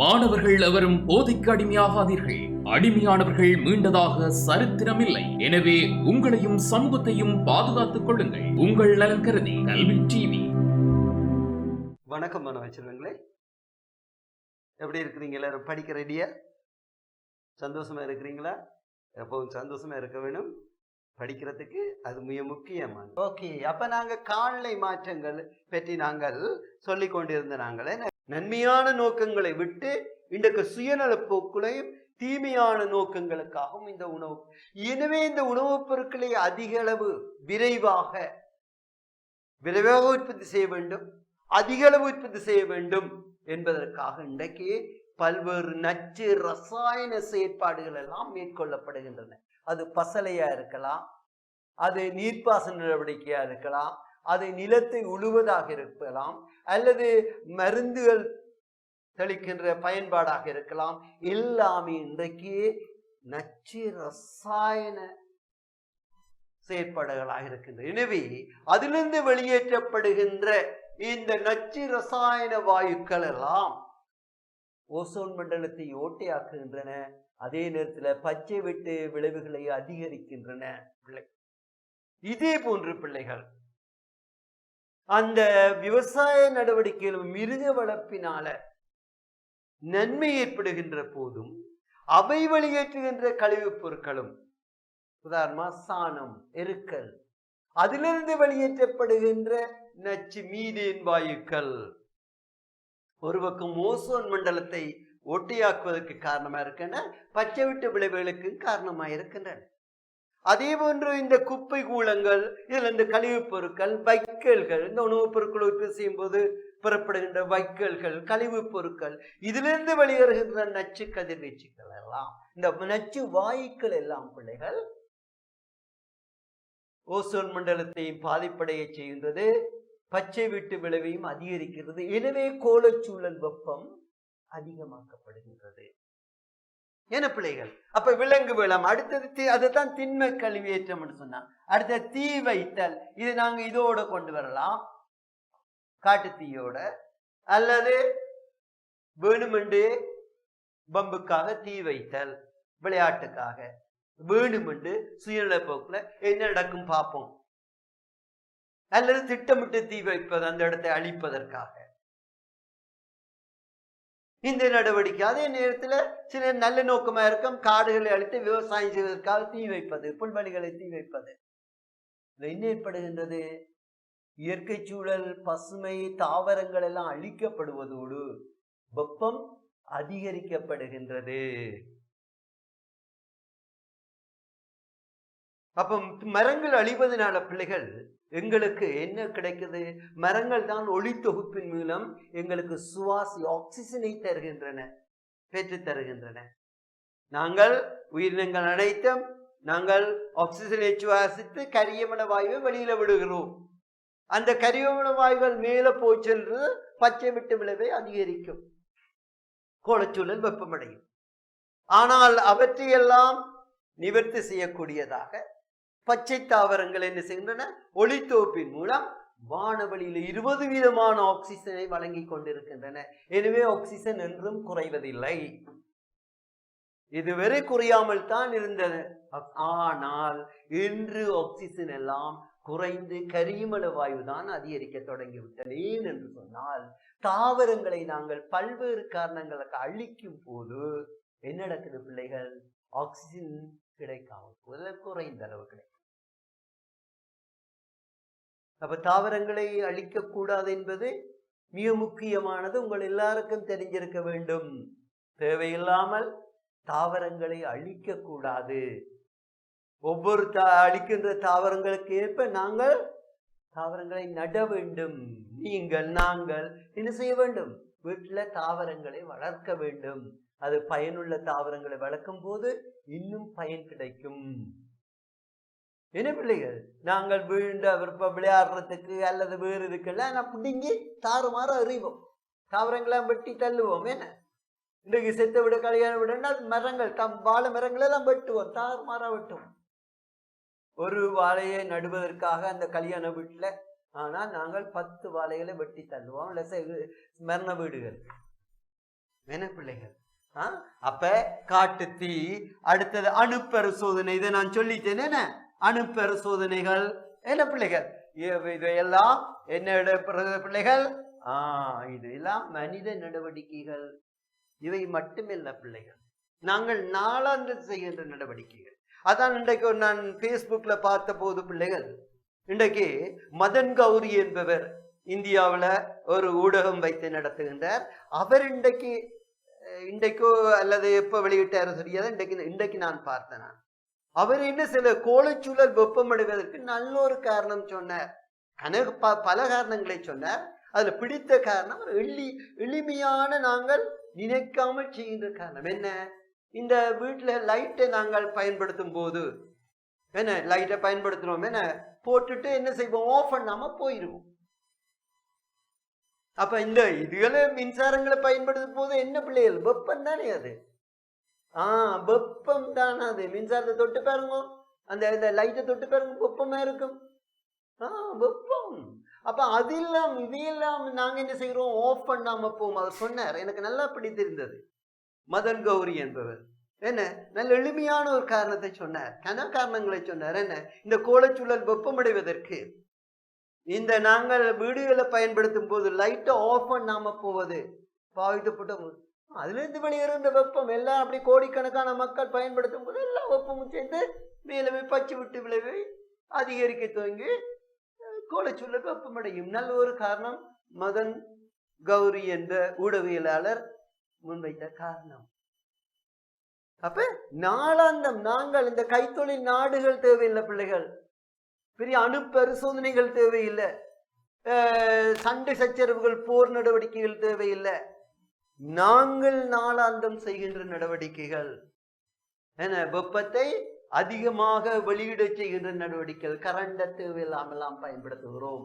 மாணவர்கள் எவரும் போதைக்கு அடிமையாகாதீர்கள். அடிமையானவர்கள் மீண்டதாக சரித்திரமில்லை. எனவே உங்களையும் சமூகத்தையும் பாதுகாத்துக் கொள்ளுங்கள். உங்கள் நலன் கருதி கல்வி டிவி. வணக்கம் மாணவ செல்வங்களே. எப்படி இருக்கிறீங்க எல்லாரும்? படிக்க ரெடியா சந்தோஷமா இருக்கிறீங்களா? எப்பவும் சந்தோஷமா இருக்க வேணும். படிக்கிறதுக்கு அது மிக முக்கியமான ஓகே அப்ப நாங்க காலை மாற்றங்கள் பற்றி நாங்கள் சொல்லிக் கொண்டிருந்த நாங்களே நன்மையான நோக்கங்களை விட்டு இன்றைக்கு சுயநல போக்குலையும் தீமையான நோக்கங்களுக்காகவும் இந்த உணவு. எனவே இந்த உணவுப் பொருட்களை அதிக அளவு விரைவாக விரைவாக உற்பத்தி செய்ய வேண்டும் அதிக அளவு உற்பத்தி செய்ய வேண்டும் என்பதற்காக இன்றைக்கு பல்வேறு நச்சு ரசாயன செயற்பாடுகள் எல்லாம் மேற்கொள்ளப்படுகின்றன. அது பசலையா இருக்கலாம் அது நீர்ப்பாசன நடவடிக்கையா இருக்கலாம் அது நிலத்தை உழுவதாக இருக்கலாம் அல்லது மருந்துகள் தெளிக்கின்ற பயன்பாடாக இருக்கலாம். எல்லாமே இன்றைக்கு நச்சு ரசாயன செயற்பாடுகளாக இருக்கின்றன எனவே அதிலிருந்து வெளியேற்றப்படுகின்ற இந்த நச்சு ரசாயன வாயுக்கள் எல்லாம் ஓசோன் மண்டலத்தை ஓட்டையாக்குகின்றன. அதே நேரத்தில் பச்சை வெட்டு விளைவுகளை அதிகரிக்கின்றன பிள்ளை. இதே போன்று பிள்ளைகள் அந்த விவசாய நடவடிக்கையில் மிருக வளர்ப்பினால நன்மை ஏற்படுகின்ற போதும் அவை வெளியேற்றுகின்ற கழிவுப் பொருட்களும் உதாரணமா சாணம் எருக்கல் அதிலிருந்து வெளியேற்றப்படுகின்ற நச்சு மீதேன் வாயுக்கள். ஒரு பக்கம் ஓசோன் மண்டலத்தை ஒட்டியாக்குவதற்கு காரணமா இருக்கின்றன பச்சை விட்டு விளைவுகளுக்கு காரணமாக இருக்கின்றன அதே போன்று இந்த குப்பை கூலங்கள் இதில் இந்த கழிவுப் பொருட்கள் வைக்கல்கள் இந்த உணவுப் பொருட்கள் உற்பத்தி செய்யும் போது புறப்படுகின்ற வைக்கல்கள் கழிவுப் பொருட்கள் இதிலிருந்து வெளியேறுகின்ற நச்சு கதிர்வீச்சுக்கள் எல்லாம் இந்த நச்சு வாயுக்கள் எல்லாம் பிள்ளைகள் ஓசோன் மண்டலத்தையும் பாதிப்படைய செய்கின்றது பச்சை வீட்டு விளைவையும் அதிகரிக்கிறது. எனவே கோலச்சூழல் வெப்பம் அதிகமாக்கப்படுகின்றது. என பிள்ளைகள்? அப்ப விலங்கு வேளாம். அடுத்தது தீ அதைத்தான் திண்ம கழிவேற்றம் சொன்னா அடுத்த தீ வைத்தல். இது நாங்க இதோட கொண்டு வரலாம். காட்டு தீயோட. அல்லது வேணுமென்று பம்புக்காக தீ வைத்தல். விளையாட்டுக்காக. வேணுமென்று சுயநல போக்குல என்ன நடக்கும் பார்ப்போம். அல்லது திட்டமிட்டு தீ வைப்பது அந்த இடத்தை அழிப்பதற்காக. இந்த நடவடிக்கை அதே நேரத்தில் சில நல்ல நோக்கமாக இருக்கும். காடுகளை அழித்து விவசாயம் செய்வதற்காக தீ வைப்பது புல்வெளிகளை தீ வைப்பது. என்ன ஏற்படுகின்றது? இயற்கை சூழல் பசுமை தாவரங்கள் எல்லாம் அழிக்கப்படுவதோடு வெப்பம் அதிகரிக்கப்படுகின்றது. அப்போ மரங்கள் அழிவதனால பிள்ளைகள் எங்களுக்கு என்ன கிடைக்குது? மரங்கள் தான் ஒளி தொகுப்பின் மூலம் எங்களுக்கு சுவாசி ஆக்சிஜனை தருகின்றன பெற்று தருகின்றன. நாங்கள் உயிரினங்கள் அனைத்தும் நாங்கள் ஆக்சிஜனை சுவாசித்து கரியமல வாயுவை வெளியில விடுகிறோம். அந்த கரியமல வாயுகள் மேலே போய் சென்று பச்சை விட்டு விளைவை அதிகரிக்கும். கோலச்சூழல் வெப்பமடையும். ஆனால் அவற்றையெல்லாம் நிவர்த்தி செய்யக்கூடியதாக பச்சை தாவரங்கள் என்ன செய்கின்றன? ஒளித்தோப்பின் மூலம் வானவெளியில் இருபது விதமான ஆக்சிஜனை வழங்கி கொண்டிருக்கின்றன. எனவே ஆக்சிஜன் என்றும் குறைவதில்லை. இதுவரை குறையாமல் தான் இருந்தது. ஆனால் இன்று ஆக்சிஜன் எல்லாம் குறைந்து கரிமல வாயு தான் அதிகரிக்க தொடங்கிவிட்டது. ஏன் என்று சொன்னால் தாவரங்களை நாங்கள் பல்வேறு காரணங்களுக்கு அழிக்கும் போது என்ன நடக்குது பிள்ளைகள்? ஆக்சிஜன் கிடைக்காமல் போது குறைந்த அளவு கிடைக்கும். அப்போ தாவரங்களை அழிக்கக்கூடாது என்பது மிக முக்கியமானது. உங்கள் எல்லாருக்கும் தெரிஞ்சிருக்க வேண்டும். தேவையில்லாமல் தாவரங்களை அழிக்கக்கூடாது ஒவ்வொரு தா அழிக்கின்ற தாவரங்களுக்கு ஏற்ப நாங்கள் தாவரங்களை நட வேண்டும். நீங்கள் நாங்கள் என்ன செய்ய வேண்டும்? வீட்டில் தாவரங்களை வளர்க்க வேண்டும். அது பயனுள்ள தாவரங்களை வளர்க்கும் போது இன்னும் பயன் கிடைக்கும். என்ன பிள்ளைகள்? நாங்கள் வீண்ட விருப்ப விளையாடுறதுக்கு அல்லது வேறு இருக்குல்ல நான் பிடிங்கி தாறுமாற அறிவோம். தாவரங்களாம் வெட்டி தள்ளுவோம். என்ன? இன்றைக்கு செத்த விட கல்யாணம் விடனா மரங்கள் தம் வாழை மரங்களெல்லாம் வெட்டுவோம். தாறுமாறா வெட்டுவோம். ஒரு வாழையை நடுவதற்காக அந்த கல்யாண வீட்டில் ஆனால் நாங்கள் பத்து வாழைகளை வெட்டி தள்ளுவோம். இல்லை மரண வீடுகள். என்ன பிள்ளைகள்? ஆ? அப்ப காட்டு தீ அடுத்தது அணு பரிசோதனை இதை நான் சொல்லிட்டேன். என்ன? அணு பரிசோதனைகள் என்ன பிள்ளைகள்? இதையெல்லாம் என்ன பிள்ளைகள்? ஆ இதெல்லாம் மனித நடவடிக்கைகள். இவை மட்டுமில்ல பிள்ளைகள். நாங்கள் நாளாந்து செய்கின்ற நடவடிக்கைகள். அதான் இன்றைக்கு நான் ஃபேஸ்புக்ல பார்த்த போது பிள்ளைகள் இன்றைக்கு மதன் கௌரி என்பவர் இந்தியாவில் ஒரு ஊடகம் வைத்து நடத்துகின்றார். அவர் இன்றைக்கு இன்றைக்கோ அல்லது எப்போ வெளியிட்டார் தெரியாது. இன்றைக்கு இன்றைக்கு நான் பார்த்தேன். நான் அவர் என்ன சில கோலச்சூழல் வெப்பமடைவதற்கு நல்ல ஒரு காரணம் சொன்னார். கனகு ப- பல காரணங்களை சொன்னார். அதுல பிடித்த காரணம் எளி எளிமையான நாங்கள் நினைக்காமல் செய்கின்ற காரணம். என்ன? இந்த வீட்டுல லைட்டை நாங்கள் பயன்படுத்தும் போது என்ன? லைட்டை பயன்படுத்துறோம் என்ன? போட்டுட்டு என்ன செய்வோம்? ஆஃப் பண்ணாம போயிடுவோம் அப்ப இந்த இதுகளை மின்சாரங்களை பயன்படுத்தும் போது என்ன பிள்ளைகள்? வெப்பம் தானே அது. ஆ வெப்பம் தானே அது? மின்சாரத்தை தொட்டு பாருங்க. அந்த இந்த லைட்டை தொட்டு பாருங்க வெப்பமா இருக்கும். ஆ வெப்பம். அப்ப அது இல்லாம இதையெல்லாம் நாங்க என்ன செய்கிறோம் ஆஃப் பண்ணாம போவோம். அவர் சொன்னார். எனக்கு நல்லா பிடித்திருந்தது மதன் கௌரி என்பவர். என்ன? நல்ல எளிமையான ஒரு காரணத்தை சொன்னார். கன காரணங்களை சொன்னார். என்ன? இந்த கோலச்சூழல் வெப்பமடைவதற்கு. இந்த நாங்கள் வீடுகளை பயன்படுத்தும் போது லைட்டை ஆஃப் பண்ணாம போவது. பாவிக்கப்பட்ட அதுலேருந்து அதுல வெளியேறுகின்ற வெப்பம் எல்லாம் அப்படி கோடிக்கணக்கான மக்கள் பயன்படுத்தும் போது எல்லா வெப்பமும் சேர்ந்து மேலே பச்சு விட்டு விளைவை அதிகரிக்க துவங்கி அஹ், கோலச்சூழல் வெப்பமடையும். நல்ல ஒரு காரணம் மதன் கௌரி என்ற ஊடகவியலாளர் முன்வைத்த காரணம். அப்ப நாளாந்தம் நாங்கள் இந்த கைத்தொழில் நாடுகள் தேவையில்லை பிள்ளைகள். பெரிய அணு பரிசோதனைகள் தேவையில்லை சண்டை சச்சரவுகள் போர் நடவடிக்கைகள் தேவையில்லை. நாங்கள் நாளாந்தம் செய்கின்ற நடவடிக்கைகள். என்ன வெப்பத்தை அதிகமாக வெளியிட செய்கின்ற நடவடிக்கைகள் கரண்ட தேவையில்லாமெல்லாம் பயன்படுத்துகிறோம்.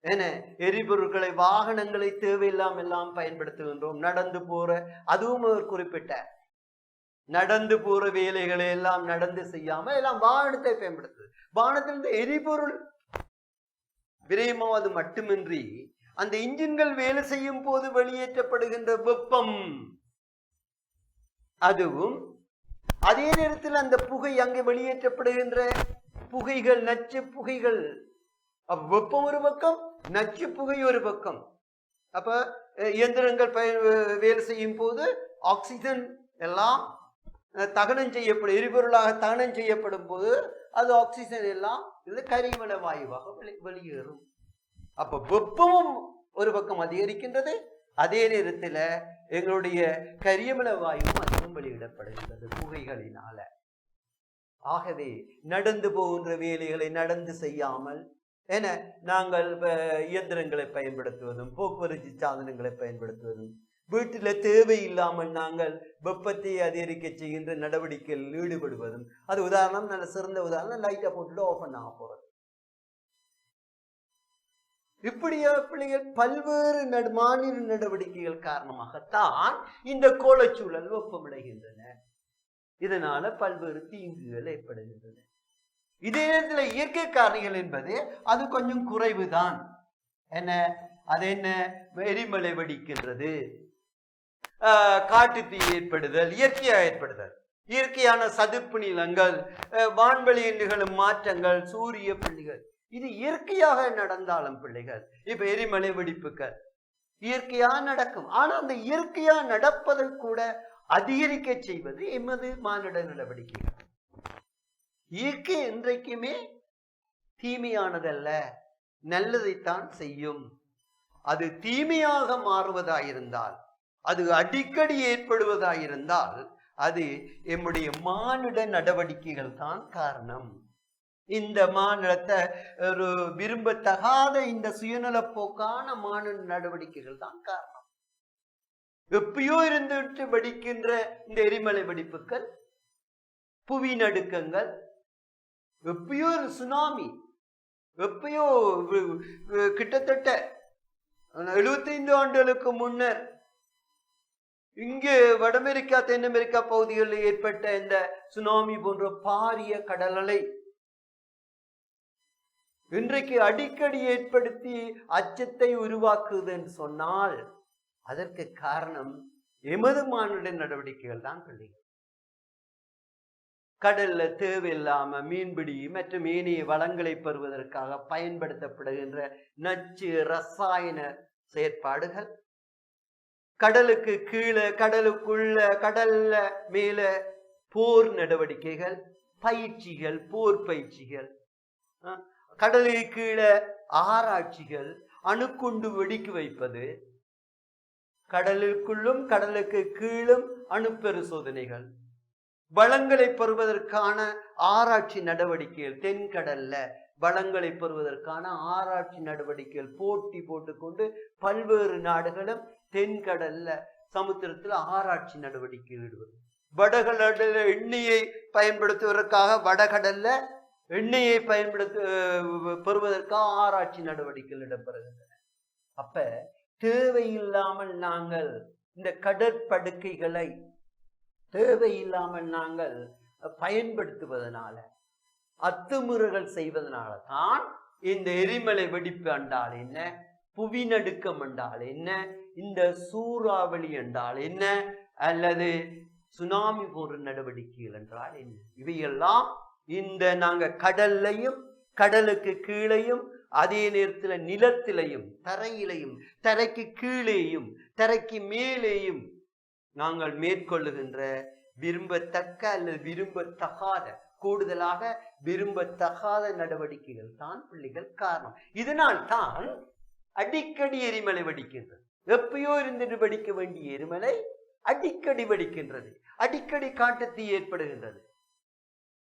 என்ன எரிபொருட்களை வாகனங்களை தேவையில்லாம எல்லாம் பயன்படுத்துகின்றோம். நடந்து போற அதுவும் அவர் குறிப்பிட்ட நடந்து போற வேலைகளை எல்லாம் நடந்து செய்யாம எல்லாம் வாகனத்தை பயன்படுத்துது. வாகனத்திலிருந்து எரிபொருள் விரயமாவது மட்டுமின்றி அந்த இன்ஜின்கள் வேலை செய்யும் போது வெளியேற்றப்படுகின்ற வெப்பம். அதுவும் அதே நேரத்தில் அந்த புகை அங்கே வெளியேற்றப்படுகின்ற புகைகள் நச்சு புகைகள். வெப்பம் ஒரு பக்கம் நச்சு புகை ஒரு பக்கம். அப்ப இயந்திரங்கள் பய வேலை செய்யும் போது ஆக்சிஜன் எல்லாம் தகனம் செய்யப்படும் எரிபொருளாக தகனம் செய்யப்படும் போது அது ஆக்சிஜன் எல்லாம் இது கரிமல வாயுவாக வெளி- வெளியேறும். அப்ப வெப்பமும் ஒரு பக்கம் அதிகரிக்கின்றது. அதே நேரத்தில் எங்களுடைய கரியமல வாயுவும் அதிகம் வெளியிடப்படுகின்றது புகைகளினால ஆகவே நடந்து போகின்ற வேலைகளை நடந்து செய்யாமல் என நாங்கள் இயந்திரங்களை பயன்படுத்துவதும் போக்குவரத்து சாதனங்களை பயன்படுத்துவதும் வீட்டில் தேவையில்லாமல் நாங்கள் வெப்பத்தை அதிகரிக்க செய்கின்ற நடவடிக்கைகளில் ஈடுபடுவதும் அது உதாரணம் நல்ல சிறந்த உதாரணம் லைட்டை போட்டுட்டு ஓப்பன் ஆக போகிறது இப்படியா பிள்ளைகள்? பல்வேறு நடு மாநில நடவடிக்கைகள் காரணமாகத்தான் இந்த கோலச்சூழல் வெப்பமடைகின்றன. இதனால பல்வேறு தீங்குகள் ஏற்படுகின்றன. இதே நேரத்தில் இயற்கை காரணிகள் என்பது அது கொஞ்சம் குறைவுதான். என்ன? அது என்ன? எரிமலை வெடிக்கின்றது. காட்டு தீ ஏற்படுதல் இயற்கையாக ஏற்படுதல். இயற்கையான சதுப்பு நிலங்கள் வான்வெளியில் நிகழும் மாற்றங்கள் சூரிய புள்ளிகள். இது இயற்கையாக நடந்தாலும் பிள்ளைகள் இப்ப எரிமலை வெடிப்புகள் இயற்கையா நடக்கும். ஆனா அந்த இயற்கையா நடப்பதை கூட அதிகரிக்க செய்வது எமது மானிட நடவடிக்கைகள். இயற்கை என்றைக்குமே தீமையானதல்ல நல்லதைத்தான் செய்யும். அது தீமையாக மாறுவதாயிருந்தால் அது அடிக்கடி ஏற்படுவதாயிருந்தால் அது எம்முடைய மானிட நடவடிக்கைகள் தான் காரணம். இந்த மாநிலத்தை ஒரு விரும்பத்தகாத இந்த சுயநலப்போக்கான மாநில நடவடிக்கைகள் தான் காரணம். எப்பயோ இருந்துட்டு வெடிக்கின்ற இந்த எரிமலை வெடிப்புகள் புவி நடுக்கங்கள் எப்பயோ ஒரு சுனாமி எப்பயோ கிட்டத்தட்ட எழுபத்தைந்து ஆண்டுகளுக்கு முன்னர் இங்கு வட அமெரிக்கா தென் அமெரிக்கா பகுதிகளில் ஏற்பட்ட இந்த சுனாமி போன்ற பாரிய கடல் அலை இன்றைக்கு அடிக்கடி ஏற்படுத்தி அச்சத்தை உருவாக்குதுன்னு சொன்னால் அதற்கு காரணம் எமது மானுட நடவடிக்கைகள் தான் பிள்ளைகள் கடல்ல தேவையில்லாம மீன்பிடி மற்றும் ஏனைய வளங்களை பெறுவதற்காக பயன்படுத்தப்படுகின்ற நச்சு ரசாயன செயற்பாடுகள். கடலுக்கு கீழே கடலுக்குள்ள கடல்ல மேல போர் நடவடிக்கைகள் பயிற்சிகள் போர் பயிற்சிகள். கடலுக்கு கீழே ஆராய்ச்சிகள் அணுக்குண்டு வெடிக்கு வைப்பது கடலுக்குள்ளும் கடலுக்கு கீழும் அணு வளங்களை பெறுவதற்கான ஆராய்ச்சி நடவடிக்கைகள் தென்கடல்ல வளங்களை பெறுவதற்கான ஆராய்ச்சி நடவடிக்கைகள் போட்டி போட்டுக்கொண்டு பல்வேறு நாடுகளும் தென்கடல்ல சமுத்திரத்தில் ஆராய்ச்சி நடவடிக்கையில் ஈடுபடும் வடகடல எண்ணெயை பயன்படுத்துவதற்காக வடகடல்ல எண்ணெயை பயன்படுத்த பெறுவதற்காக ஆராய்ச்சி நடவடிக்கைகள் இடம்பெறுகின்றன. அப்ப தேவையில்லாமல் நாங்கள் இந்த கடற்படுக்கைகளை தேவையில்லாமல் நாங்கள் பயன்படுத்துவதனால அத்துமுறைகள் செய்வதனால தான் இந்த எரிமலை வெடிப்பு என்றால் என்ன? புவிநடுக்கம் என்றால் என்ன? இந்த சூறாவளி என்றால் என்ன? அல்லது சுனாமி போன்ற நடவடிக்கைகள் என்றால் என்ன? இவையெல்லாம் இந்த நாங்க கடல்லையும் கடலுக்கு கீழையும் அதே நேரத்துல நிலத்திலையும் தரையிலையும் தரைக்கு கீழேயும் தரைக்கு மேலேயும் நாங்கள் மேற்கொள்ளுகின்ற விரும்பத்தக்க அல்லது விரும்பத்தகாத கூடுதலாக விரும்பத்தகாத நடவடிக்கைகள் தான் பிள்ளைகள் காரணம். இதனால் தான் அடிக்கடி எரிமலை வெடிக்கின்றது. எப்பயோ இருந்துட்டு வெடிக்க வேண்டிய எரிமலை அடிக்கடி வெடிக்கின்றது. அடிக்கடி காட்டுத்தீ ஏற்படுகின்றது.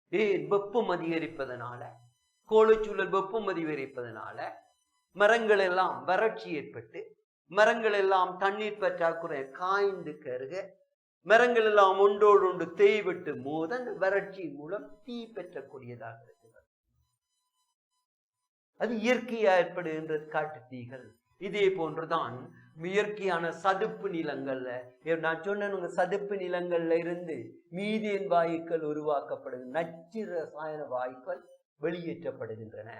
ஏன் வெப்பம் அதிகரிப்பதனால கோளச்சூழல் வெப்பம் அதிகரிப்பதனால மரங்கள் எல்லாம் வறட்சி ஏற்பட்டு மரங்கள் எல்லாம் தண்ணீர் பற்றாக்குறை காய்ந்து கருக மரங்கள் எல்லாம் ஒன்றோடு ஒன்று தேய்விட்டு மோத அந்த வறட்சி மூலம் தீ பெற்றக்கூடியதாக இருக்கிறது. அது இயற்கையா ஏற்படுகின்ற காட்டு தீகள். இதே போன்றுதான் இயற்கையான சதுப்பு நிலங்கள்ல நான் சொன்ன சதுப்பு நிலங்கள்ல இருந்து மீதேன் வாயுக்கள் உருவாக்கப்படுது நச்சு ரசாயன வாயுக்கள் வெளியேற்றப்படுகின்றன.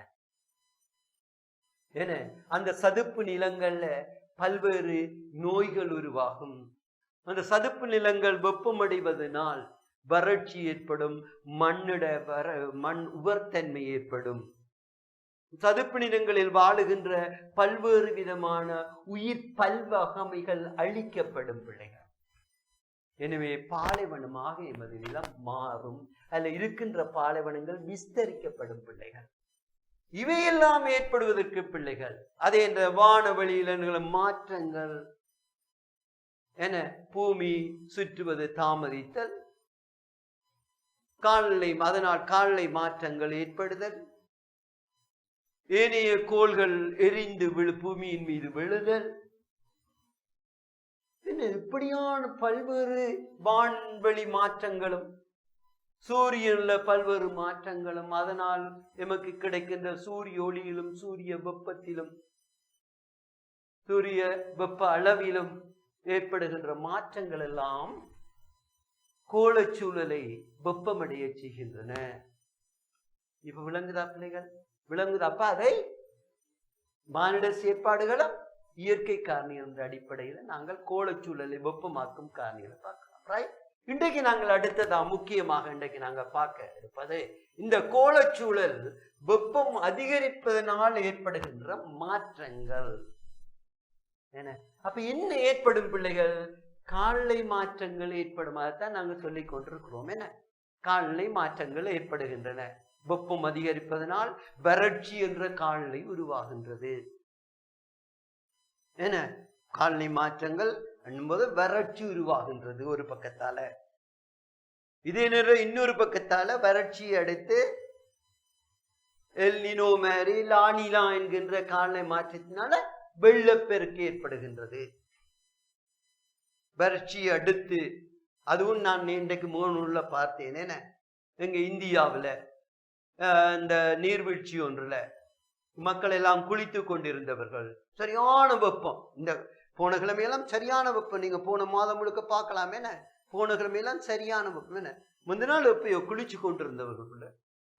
என அந்த சதுப்பு நிலங்கள்ல பல்வேறு நோய்கள் உருவாகும். அந்த சதுப்பு நிலங்கள் வெப்பமடைவதனால் வறட்சி ஏற்படும் மண்ணிட வர மண் உவர்த்தன்மை ஏற்படும். சதுப்பு நிலங்களில் வாழுகின்ற பல்வேறு விதமான உயிர் பல்வகமைகள் அழிக்கப்படும் பிள்ளைகள் எனவே பாலைவனமாக எமது நிலம் மாறும். அல்ல இருக்கின்ற பாலைவனங்கள் விஸ்தரிக்கப்படும் பிள்ளைகள் இவையெல்லாம் ஏற்படுவதற்கு பிள்ளைகள் அதே இந்த வானவெளியில மாற்றங்கள் என பூமி சுற்றுவது தாமதித்தல். கால்நிலை அதனால் கால்நிலை மாற்றங்கள் ஏற்படுதல். ஏனைய கோள்கள் எரிந்து விழு பூமியின் மீது விழுதல். என்ன இப்படியான பல்வேறு வான்வெளி மாற்றங்களும் சூரியன்ல பல்வேறு மாற்றங்களும் அதனால் எமக்கு கிடைக்கின்ற சூரிய ஒளியிலும் சூரிய வெப்பத்திலும் சூரிய வெப்ப அளவிலும் ஏற்படுகின்ற மாற்றங்கள் எல்லாம் கோளச்சூழலை வெப்பமடைய செய்கின்றன. இப்ப விளங்குதா பிள்ளைகள்? விளங்குதா? அப்ப அதை மானிட செயற்பாடுகளும் இயற்கை காரணி என்ற அடிப்படையில நாங்கள் கோலச்சூழலை வெப்பமாக்கும் காரணிகளை பார்க்கலாம். ரைட் இன்றைக்கு நாங்கள் அடுத்ததா முக்கியமாக இன்றைக்கு நாங்கள் பார்க்க இருப்பது இந்த கோலச்சூழல் வெப்பம் அதிகரிப்பதனால் ஏற்படுகின்ற மாற்றங்கள். என்ன? அப்ப என்ன ஏற்படும் பிள்ளைகள்? கால்நிலை மாற்றங்கள் ஏற்படும் அதைத்தான் நாங்கள் சொல்லிக் கொண்டிருக்கிறோம். என்ன? கால்நிலை மாற்றங்கள் ஏற்படுகின்றன. வெப்பம் அதிகரிப்பதனால் வறட்சி என்ற கால்நிலை உருவாகின்றது. என்ன? காலநிலை மாற்றங்கள் என்பது வறட்சி உருவாகின்றது ஒரு பக்கத்தால. இதே நேரம் இன்னொரு பக்கத்தால வறட்சியை அடுத்து எல்னினோ மாதிரி லானிலா என்கின்ற காலநிலை மாற்றத்தினால வெள்ளப்பெருக்கு ஏற்படுகின்றது. வறட்சியை அடுத்து அதுவும் நான் இன்றைக்கு மூணுல பார்த்தேன். என்ன? எங்க இந்தியாவில் இந்த நீர்வீழ்ச்சி ஒன்றுல மக்கள் எல்லாம் குளித்து கொண்டிருந்தவர்கள். சரியான வெப்பம். இந்த போன கிழமையெல்லாம் சரியான வெப்பம். நீங்க போன மாதம் முழுக்க பார்க்கலாமே என்ன? போன கிழமையெல்லாம் சரியான வெப்பம் என்ன? முந்தின நாள் எப்பயோ குளிச்சு கொண்டிருந்தவர்கள்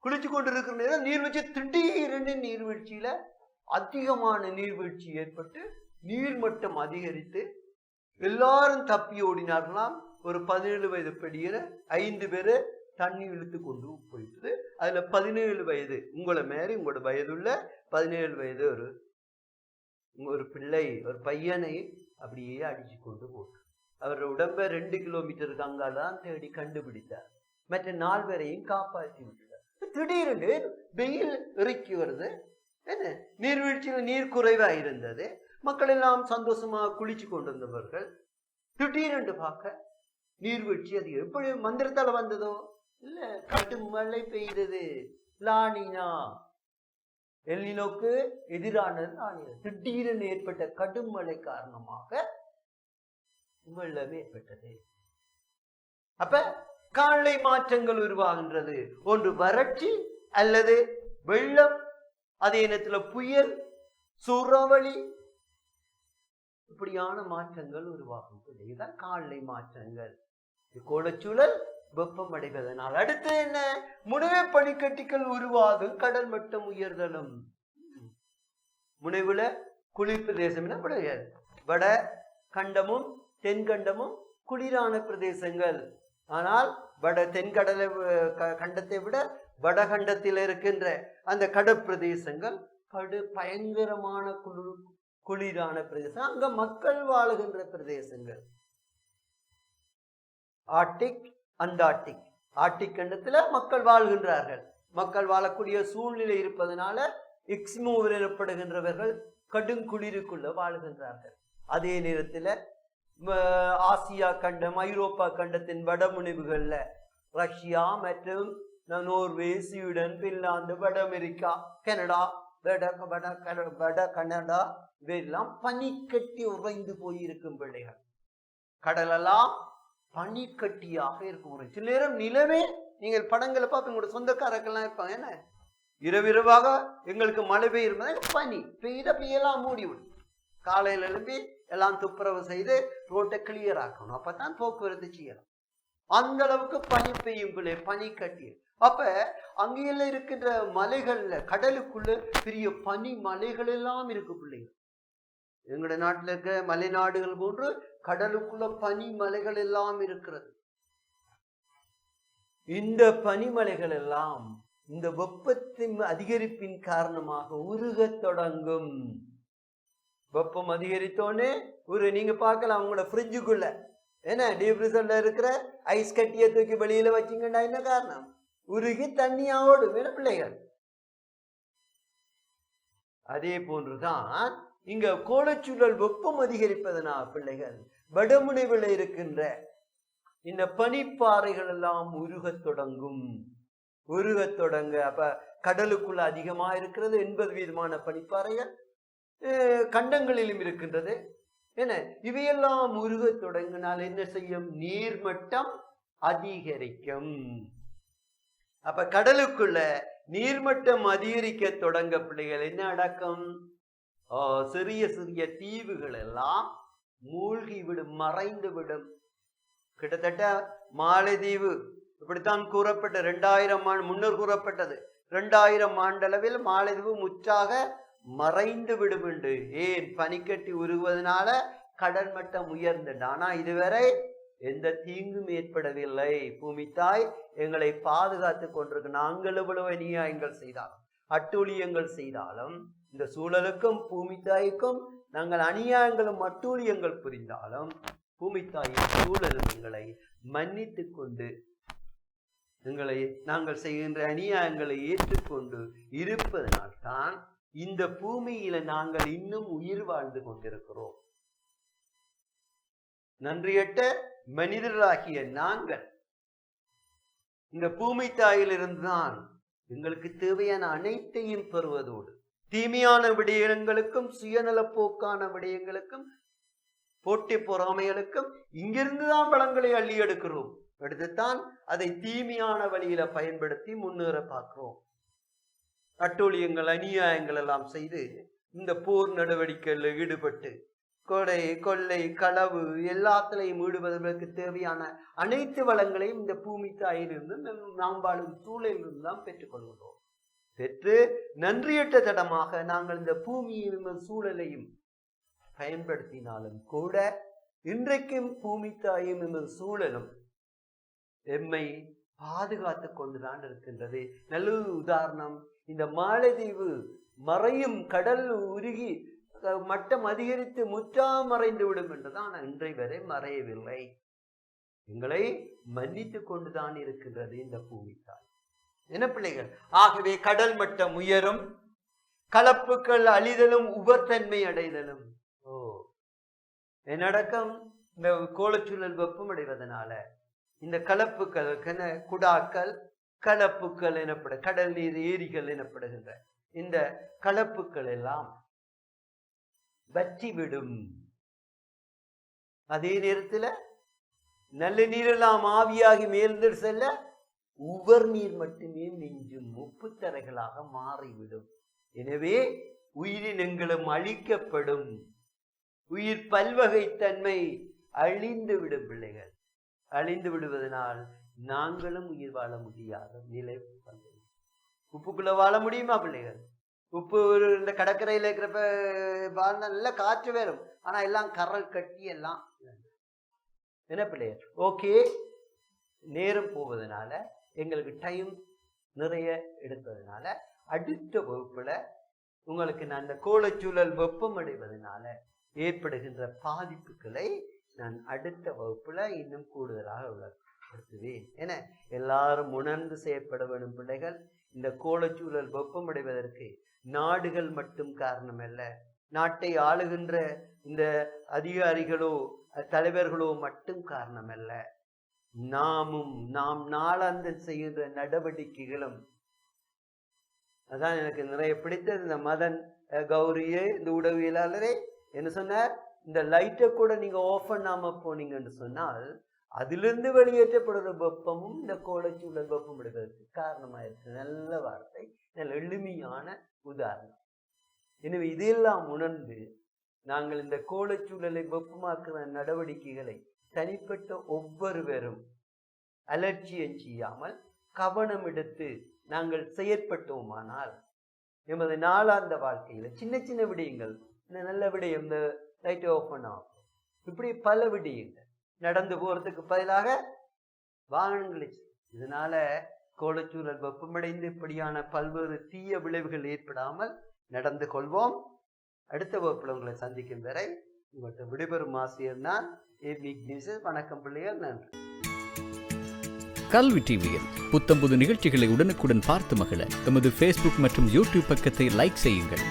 குளிச்சு கொண்டிருக்கிற நேரம் நீர்வீழ்ச்சி திடீரென்று நீர்வீழ்ச்சியில அதிகமான நீர்வீழ்ச்சி ஏற்பட்டு நீர்மட்டம் அதிகரித்து எல்லாரும் தப்பி ஓடினார்களாம். ஒரு பதினேழு வயது பெடியர ஐந்து பேரு தண்ணி இழுத்து கொண்டு போயிட்டுது. அதுல பதினேழு வயது உங்களை மாரி உங்களோட வயதுள்ள பதினேழு வயது ஒரு ஒரு பிள்ளை ஒரு பையனை அப்படியே அடிச்சு கொண்டு போட்டு. அவர் உடம்ப ரெண்டு கிலோமீட்டருக்கு அங்காதான் தேடி கண்டுபிடித்தார். மற்ற நால்வரையும் காப்பாற்றி விட்டார் திடீரென்று வெயில் இறக்கி வருது. என்ன? நீர்வீழ்ச்சியில் நீர் குறைவா இருந்தது. மக்கள் எல்லாம் சந்தோஷமா குளிச்சு கொண்டிருந்தவர்கள் திடீரென்று பார்க்க நீர்வீழ்ச்சி அது எப்படி மந்திரத்தால வந்ததோ? இல்ல கடும் மழை பெய்தது. லானினா. எல்லினோக்கு எதிரானது லானினா. திடீரென ஏற்பட்ட கடும் மழை காரணமாக வெள்ளம் ஏற்பட்டது. அப்ப காலை மாற்றங்கள் உருவாகின்றது. ஒன்று வறட்சி அல்லது வெள்ளம் அதே நேரத்துல புயல் சூறாவளி. இப்படியான மாற்றங்கள் உருவாகும் இதுதான் காலை மாற்றங்கள். வெப்பம் அடைவதனால். அடுத்து என்ன? முனைவே பனிக்கட்டிகள் உருவாகும் கடல் மட்டம் உயர்தலும். முனைவுல குளிர் பிரதேசம் என்ன? வட கண்டமும் தென்கண்டமும் குளிரான பிரதேசங்கள். ஆனால் வட தென்கடலை க- கண்டத்தை விட வடகண்டத்தில் இருக்கின்ற அந்த கடற்பிரதேசங்கள் கடு பயங்கரமான குளிர் குளிரான பிரதேசம். அங்க மக்கள் வாழுகின்ற பிரதேசங்கள். ஆர்டிக் அண்டார்டிக் ஆர்டிக் கண்டத்தில் மக்கள் வாழ்கின்றார்கள். மக்கள் வாழக்கூடிய சூழ்நிலை இருப்பதனால எக்ஸ்மோவர் எனப்படுகின்றவர்கள் கடுங்குளிருக்குள்ள வாழ்கின்றார்கள். அதே நேரத்தில் ஆசியா கண்டம் ஐரோப்பா கண்டத்தின் வடமுனைவுகளில் ரஷ்யா மற்றும் நோர்வே ஸ்வீடன் பின்லாந்து வட அமெரிக்கா கனடா வட வட கன- வட கனடா இவையெல்லாம் பனிக்கட்டி உறைந்து போயிருக்கும் பிள்ளைகள். கடலெல்லாம் பனிக்கட்டியாக இருக்கும் ஒரு சில நேரம் நிலவே நீங்கள் படங்களை பார்த்து உங்களோட சொந்தக்காரர்கள்லாம் இருப்பாங்க. என்ன? இரவிரவாக எங்களுக்கு மழை பெய்யும் பனி பெய்த பெய்யலாம் மூடி விடும் எழுப்பி எல்லாம் துப்புரவு செய்து ரோட்டை கிளியர் ஆக்கணும். அப்பதான் போக்குவரத்து செய்யலாம் அந்த அளவுக்கு பனி பெய்யும் பிள்ளை பனி கட்டி அப்ப அங்கெல்லாம் இருக்கின்ற மலைகள்ல கடலுக்குள்ள பெரிய பனி மலைகள் எல்லாம் இருக்கு பிள்ளைங்க. எங்கள் நாட்டில் இருக்கிற இருக்க மலைநாடுகள் போன்று கடலுக்குள்ள பனி மலைகள் எல்லாம் இருக்கிறது. இந்த பனிமலைகள் எல்லாம் இந்த வெப்பத்தின் அதிகரிப்பின் காரணமாக உருகத் தொடங்கும். வெப்பம் அதிகரித்தோன்னே ஒரு நீங்க பார்க்கலாம் அவங்களோட ஃப்ரிட்ஜுக்குள்ள என்ன டீப்ரிசர்ல இருக்கிற ஐஸ் கட்டியை தூக்கி வெளியில வச்சீங்கன்னா என்ன காரணம்? உருகி தண்ணியா ஓடும் பிள்ளைகள்? அதே போன்றுதான் இங்க கோலச்சூழல் வெப்பம் அதிகரிப்பதனா பிள்ளைகள்? வடமுனைவில் இருக்கின்ற இந்த பனிப்பாறைகள் எல்லாம் உருகத் தொடங்கும். உருகத் தொடங்க அப்ப கடலுக்குள்ள அதிகமா இருக்கிறது எண்பது விதமான பனிப்பாறைகள். கண்டங்களிலும் இருக்கின்றது. என்ன? இவையெல்லாம் உருகத் தொடங்கினால் என்ன செய்யும்? நீர்மட்டம் அதிகரிக்கும். அப்ப கடலுக்குள்ள நீர்மட்டம் அதிகரிக்க தொடங்க பிள்ளைகள் என்ன அடக்கம்? சிறிய சிறிய தீவுகள் எல்லாம் மூழ்கி விடும் மறைந்து விடும் கிட்டத்தட்ட மாலைதீவு இப்படித்தான் கூறப்பட்ட ரெண்டாயிரம் ஆண்டு முன்னர் கூறப்பட்டது. ரெண்டாயிரம் ஆண்டளவில் மாலைதீவு முற்றாக மறைந்து விடும் என்று. ஏன்? பனிக்கட்டி உருகுவதனால கடல் மட்டம் உயர்ந்தது. ஆனா இதுவரை எந்த தீங்கும் ஏற்படவில்லை. பூமி தாய் எங்களை பாதுகாத்து கொண்டிருக்கு. நாங்கள் எவ்வளவு அநியாயங்கள் செய்தாலும் அட்டூழியங்கள் செய்தாலும் இந்த சூழலுக்கும் பூமி தாய்க்கும் நாங்கள் அநியாயங்களும் அட்டூழியங்கள் புரிந்தாலும் பூமி தாயின் சூழலும் எங்களை மன்னித்து கொண்டு எங்களை நாங்கள் செய்கின்ற அநியாயங்களை ஏற்றுக்கொண்டு இருப்பதனால்தான் இந்த பூமியில நாங்கள் இன்னும் உயிர் வாழ்ந்து கொண்டிருக்கிறோம். நன்றியட்ட மனிதர்களாகிய நாங்கள் இந்த பூமி தாயிலிருந்துதான் எங்களுக்கு தேவையான அனைத்தையும் பெறுவதோடு தீமையான விடயங்களுக்கும் சுயநலப்போக்கான விடயங்களுக்கும் போட்டி பொறாமைகளுக்கும் இங்கிருந்து தான் வளங்களை அள்ளி எடுக்கிறோம். எடுத்துத்தான் அதை தீமையான வழியில பயன்படுத்தி முன்னேற பார்க்கிறோம். அட்டூழியங்கள் அநியாயங்கள் எல்லாம் செய்து இந்த போர் நடவடிக்கையில் ஈடுபட்டு கொடை கொள்ளை களவு எல்லாத்திலையும் ஈடுபடுவதற்கு தேவையான அனைத்து வளங்களையும் இந்த பூமி தாயிலிருந்து நாம் வாழும் சூழலிலிருந்து தான் பெற்றுக்கொள்கிறோம் பெற்று நன்றியற்ற தடமாக நாங்கள் இந்த பூமியின் சூழலையும் பயன்படுத்தினாலும் கூட இன்றைக்கும் பூமி தாயும் எமது சூழலும் எம்மை பாதுகாத்து கொண்டுதான் இருக்கின்றது. நல்ல உதாரணம் இந்த மாலத்தீவு மறையும் கடல் உருகி மட்டம் அதிகரித்து முற்றா மறைந்து விடும் என்றுதான் இன்றை வரை மறையவில்லை. எங்களை மன்னித்து கொண்டுதான் இருக்கின்றது இந்த பூமி தாய் என்ன பிள்ளைகள்? ஆகவே கடல் மட்டம் உயரும் கலப்புக்கள் அழிதலும் உபத்தன்மை அடைதலும். ஓ என்னடக்கம் இந்த கோலச்சூழல் வெப்பமடைவதனால இந்த கலப்புக்கள் குடாக்கள் கலப்புக்கள் எனப்பட கடல் நீர் ஏரிகள் எனப்படுகின்ற இந்த கலப்புக்கள் எல்லாம் வற்றிவிடும். அதே நேரத்தில் நல்ல நீரெல்லாம் ஆவியாகி மேல்ந்து செல்ல உவர் நீர் மட்டுமே நெஞ்சும் உப்புத்தரைகளாக மாறிவிடும். எனவே உயிரினங்களும் அழிக்கப்படும். உயிர் பல்வகைத்தன்மை அழிந்து விடும் பிள்ளைகள். அழிந்து விடுவதனால் நாங்களும் உயிர் வாழ முடியாத நிலை வந்தது உப்புக்குள்ள வாழ முடியுமா பிள்ளைகள்? உப்பு இந்த கடற்கரையில் இருக்கிறப்ப வாழ்ந்தா நல்ல காற்று வேறும் ஆனா எல்லாம் கரல் கட்டி எல்லாம் என்ன பிள்ளைகள்? ஓகே. நேரம் போவதனால எங்களுக்கு டைம் நிறைய எடுத்ததுனால அடுத்த வகுப்புல உங்களுக்கு நான் இந்த கோலச்சூழல் வெப்பம் அடைவதனால ஏற்படுகின்ற பாதிப்புகளை நான் அடுத்த வகுப்புல இன்னும் கூடுதலாக விளக்கப்படுத்துவேன். என எல்லாரும் உணர்ந்து செய்யப்பட வேண்டும் பிள்ளைகள். இந்த கோலச்சூழல் வெப்பம் அடைவதற்கு நாடுகள் மட்டும் காரணமல்ல நாட்டை ஆளுகின்ற இந்த அதிகாரிகளோ தலைவர்களோ மட்டும் காரணமல்ல நாமும் நாம் நாளாந்த செய்கிற நடவடிக்கைகளும். அதான் எனக்கு நிறைய பிடித்தது. இந்த மதன் கௌரியே இந்த உடவியலாளரே என்ன சொன்னார்? இந்த லைட்டை கூட நீங்க ஆஃப் பண்ணாம போனீங்கன்னு சொன்னால் அதிலிருந்து வெளியேற்றப்படுற வெப்பமும் இந்த கோலச்சூழல் வெப்பம் எடுக்கிறதுக்கு காரணமா இருக்கு. நல்ல வார்த்தை நல்ல எளிமையான உதாரணம். எனவே இதையெல்லாம் உணர்ந்து நாங்கள் இந்த கோலச்சூழலை வெப்பமாக்குற நடவடிக்கைகளை தனிப்பட்ட ஒவ்வொருவரும் அலட்சியம் செய்யாமல் கவனம் எடுத்து நாங்கள் செயற்பட்டோமானால் எமது நாளாந்த வாழ்க்கையில் சின்ன சின்ன விடயங்கள் இந்த நல்ல விடயம் இந்த லைட்டை ஓப்பன் ஆகும் இப்படி பல விடயங்கள் நடந்து போகிறதுக்கு பதிலாக வாகனங்களை இதனால கோலச்சூழல் வெப்பமடைந்து இப்படியான பல்வேறு தீய விளைவுகள் ஏற்படாமல் நடந்து கொள்வோம். அடுத்த வகுப்புல உங்களை சந்திக்கும் வரை உங்கள்கிட்ட விடைபெறும் ஆசிரியர் நான் ஏ விக்னேஷ் வணக்கம் பிள்ளைகள் நன்றி. கல்வி டிவியில் புத்தம்புது நிகழ்ச்சிகளை உடனுக்குடன் பார்த்து மகிழ எமது ஃபேஸ்புக் மற்றும் யூடியூப் பக்கத்தை லைக் செய்யுங்கள்.